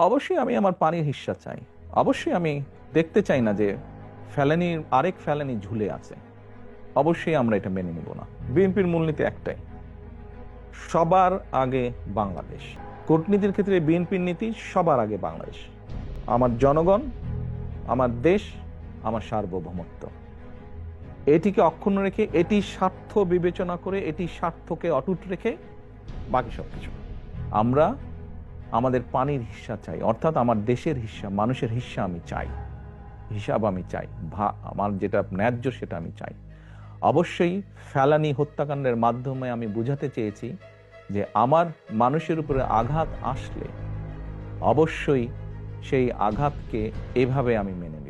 অবশ্যই আমি আমার পানির হিস্সা চাই। অবশ্যই আমি দেখতে চাই না যে ফেলানির আরেক ফেলানি ঝুলে আছে। অবশ্যই আমরা এটা মেনে নিব না। বিএনপির মূলনীতি একটাই, সবার আগে বাংলাদেশ। কূটনীতির ক্ষেত্রে বিএনপির নীতি সবার আগে বাংলাদেশ। আমার জনগণ, আমার দেশ, আমার সার্বভৌমত্ব। এটিকে অক্ষুণ্ণ রেখে, এটি স্বার্থ বিবেচনা করে, এটি স্বার্থকে অটুট রেখে বাকি সব কিছু আমরা আমাদের পানির হিসা চাই, অর্থাৎ আমার দেশের হিস্সা মানুষের হিস্সা আমি চাই, হিসাব আমি চাই, ভা, আমার যেটা ন্যায্য সেটা আমি চাই। অবশ্যই ফেলানি হত্যাকাণ্ডের মাধ্যমে আমি বুঝাতে চেয়েছি যে আমার মানুষের উপরে আঘাত আসলে অবশ্যই সেই আঘাতকে এভাবে আমি মেনে নিব। না